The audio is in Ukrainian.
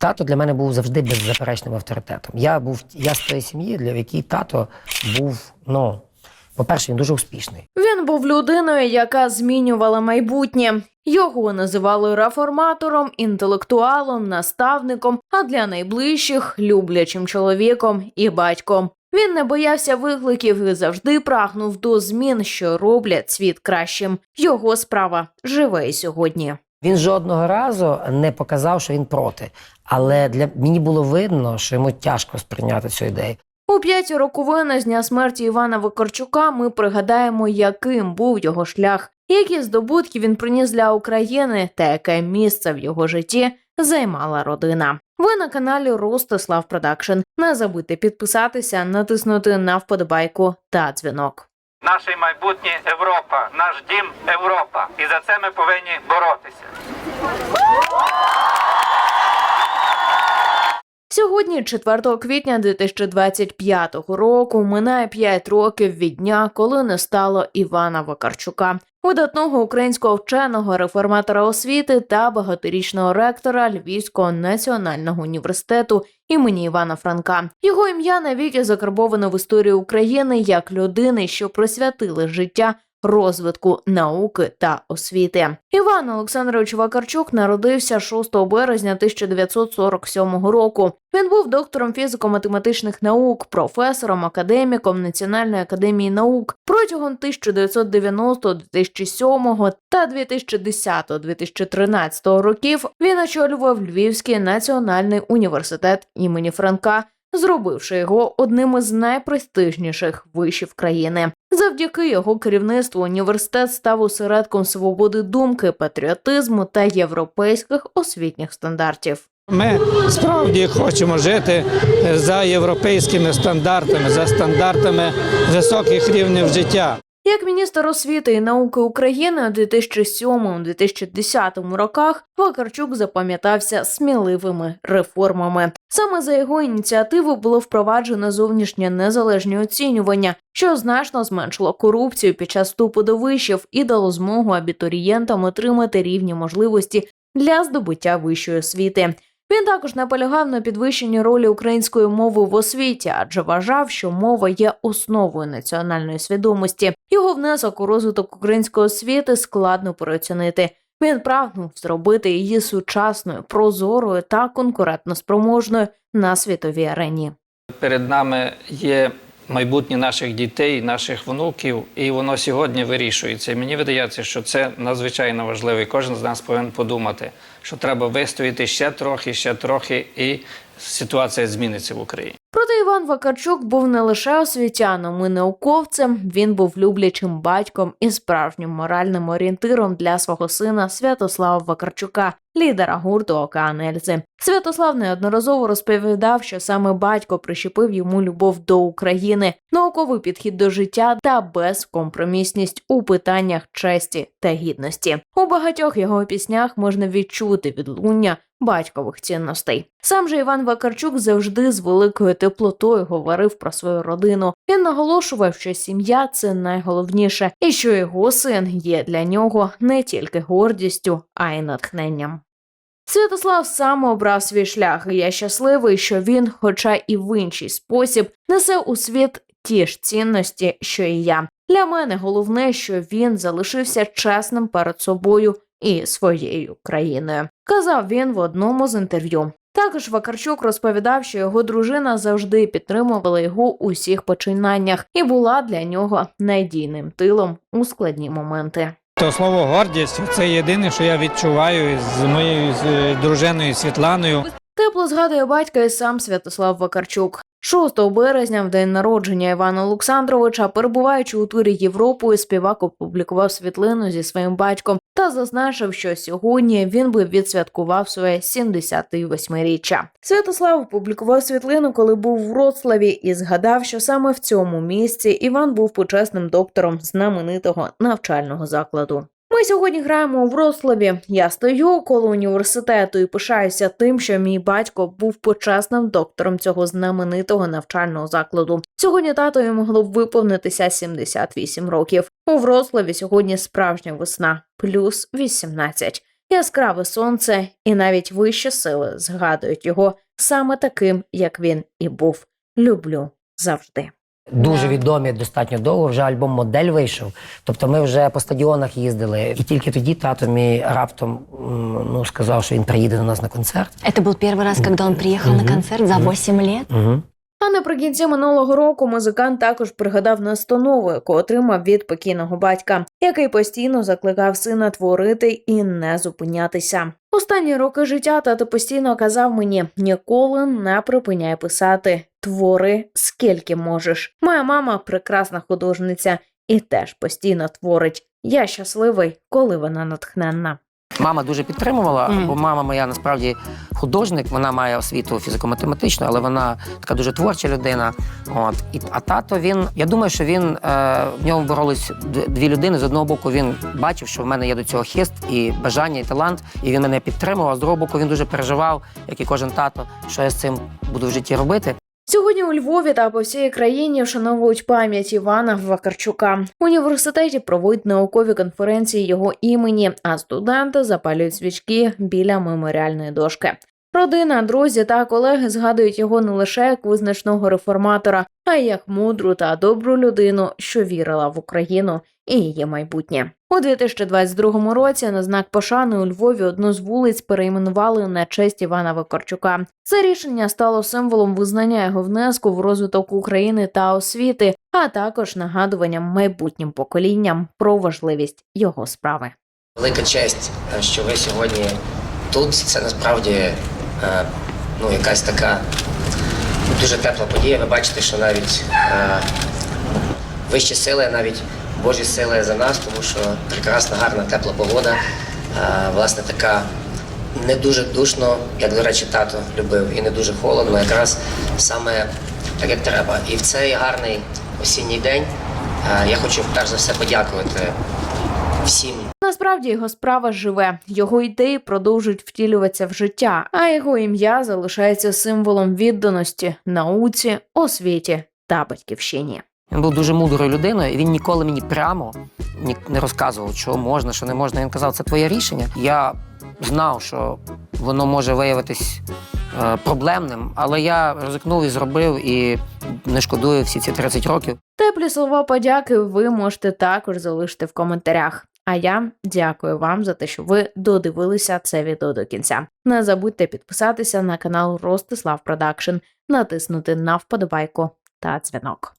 Тато для мене був завжди беззаперечним авторитетом. Я був я з тої сім'ї, для якій тато був, ну, по-перше, він дуже успішний. Він був людиною, яка змінювала майбутнє. Його називали реформатором, інтелектуалом, наставником, а для найближчих люблячим чоловіком і батьком. Він не боявся викликів і завжди прагнув до змін, що роблять світ кращим. Його справа живе і сьогодні. Він жодного разу не показав, що він проти. Але для мені було видно, що йому тяжко сприйняти цю ідею. У п'яті роковини з дня смерті Івана Викорчука ми пригадаємо, яким був його шлях, які здобутки він приніс для України та яке місце в його житті займала родина. Ви на каналі Ростислав Продакшн. Не забудьте підписатися, натиснути на вподобайку та дзвінок. Наше майбутнє Європа, наш дім Європа. І за це ми повинні боротися. Сьогодні, 4 квітня 2025 року, минає 5 років від дня, коли не стало Івана Вакарчука, видатного українського вченого реформатора освіти та багаторічного ректора Львівського національного університету імені Івана Франка. Його ім'я навіки закарбовано в історії України як людини, що присвятили життя розвитку науки та освіти. Іван Олександрович Вакарчук народився 6 березня 1947 року. Він був доктором фізико-математичних наук, професором, академіком Національної академії наук протягом 1990, 2007 та 2010-2013 років. Він очолював Львівський національний університет імені Франка зробивши його одним із найпрестижніших вишів країни. Завдяки його керівництву університет став осередком свободи думки, патріотизму та європейських освітніх стандартів. Ми справді хочемо жити за європейськими стандартами, за стандартами високих рівнів життя. Як міністр освіти і науки України у 2007-2010 роках Вакарчук запам'ятався сміливими реформами. Саме за його ініціативу було впроваджено зовнішнє незалежне оцінювання, що значно зменшило корупцію під час вступу до вишів і дало змогу абітурієнтам отримати рівні можливості для здобуття вищої освіти. Він також наполягав на підвищенні ролі української мови в освіті, адже вважав, що мова є основою національної свідомості. Його внесок у розвиток української освіти складно переоцінити. Він прагнув зробити її сучасною, прозорою та конкурентно спроможною на світовій арені. Перед нами є майбутнє наших дітей, наших внуків, і воно сьогодні вирішується. Мені видається, що це надзвичайно важливо. І кожен з нас повинен подумати, що треба вистояти ще трохи, ще трохи, і ситуація зміниться в Україні. Проте Іван Вакарчук був не лише освітяном і науковцем, він був люблячим батьком і справжнім моральним орієнтиром для свого сина Святослава Вакарчука, лідера гурту Океан Ельзи. Святослав неодноразово розповідав, що саме батько прищепив йому любов до України, науковий підхід до життя та безкомпромісність у питаннях честі та гідності. У багатьох його піснях можна відчути відлуння батькових цінностей. Сам же Іван Вакарчук завжди з великою теплотою говорив про свою родину. Він наголошував, що сім'я це найголовніше, і що його син є для нього не тільки гордістю, а й натхненням. Святослав сам обрав свій шлях, і я щасливий, що він, хоча і в інший спосіб, несе у світ ті ж цінності, що і я. Для мене головне, що він залишився чесним перед собою і своєю країною, казав він в одному з інтерв'ю. Також Вакарчук розповідав, що його дружина завжди підтримувала його у всіх починаннях і була для нього надійним тилом у складні моменти. То слово гордість це єдине, що я відчуваю з моєю з дружиною Світланою. Тепло згадує батька і сам Святослав Вакарчук. 6 березня, в день народження Івана Олександровича, перебуваючи у турі Європою, співак опублікував світлину зі своїм батьком та зазначив, що сьогодні він би відсвяткував своє 78-річчя. Святослав опублікував світлину, коли був в Вроцлаві, і згадав, що саме в цьому місці Іван був почесним доктором знаменитого навчального закладу. Ми сьогодні граємо у Вроцлаві. Я стою коло університету і пишаюся тим, що мій батько був почесним доктором цього знаменитого навчального закладу. Сьогодні татові могло б виповнитися 78 років. У Вроцлаві сьогодні справжня весна, плюс 18. яскраве сонце і навіть вищі сили згадують його саме таким, як він і був. Люблю завжди. Дуже Да. відомі достатньо довго. Вже альбом Модель вийшов. Тобто ми вже по стадіонах їздили. І тільки тоді тато мій раптом м, ну, сказав, що він приїде до нас на концерт. Это был первый раз, когда он приехал на Мгм. концерт за Мгм. 8 лет. Угу. А наприкінці минулого року музикант також пригадав настанову, яку отримав від покійного батька, який постійно закликав сина творити і не зупинятися. Останні роки життя тато постійно казав мені: ніколи не припиняй писати, твори скільки можеш. Моя мама прекрасна художниця і теж постійно творить. Я щасливий, коли вона натхненна. Мама дуже підтримувала, Мгм. бо мама моя насправді художник, вона має освіту фізико-математичну, але вона така дуже творча людина. От і а тато він, я думаю, що він е, в ньому боролись дві людини. З одного боку, він бачив, що в мене є до цього хист і бажання, і талант, і він мене підтримував. А з другого боку, він дуже переживав, як і кожен тато, що я з цим буду в житті робити. Сьогодні у Львові та по всій країні вшановують пам'ять Івана Вакарчука. В університеті проводять наукові конференції його імені, а студенти запалюють свічки біля меморіальної дошки. Родина, друзі та колеги згадують його не лише як визначного реформатора, а й як мудру та добру людину, що вірила в Україну і її майбутнє. У 2022 році на знак пошани у Львові одну з вулиць перейменували на честь Івана Вакарчука. Це рішення стало символом визнання його внеску в розвиток України та освіти, а також нагадуванням майбутнім поколінням про важливість його справи. Велика честь, що ви сьогодні тут. Це насправді ну, якась така дуже тепла подія. Ви бачите, що навіть е, вищі сили, навіть Божі сили за нас, тому що прекрасна, гарна, тепла погода. Е, власне, така не дуже душно, як, до речі, тато любив, і не дуже холодно, якраз саме так, як треба. І в цей гарний осінній день е, я хочу перш за все подякувати всім Насправді його справа живе, його ідеї продовжують втілюватися в життя, а його ім'я залишається символом відданості науці, освіті та батьківщині. Він був дуже мудрою людиною, і він ніколи мені прямо ні- не розказував, що можна, що не можна. Він казав, це твоє рішення. Я знав, що воно може виявитись е, проблемним, але я ризикнув і зробив, і не шкодую всі ці 30 років. Теплі слова подяки ви можете також залишити в коментарях. А я дякую вам за те, що ви додивилися це відео до кінця. Не забудьте підписатися на канал Ростислав Продакшн, натиснути на вподобайку та дзвінок.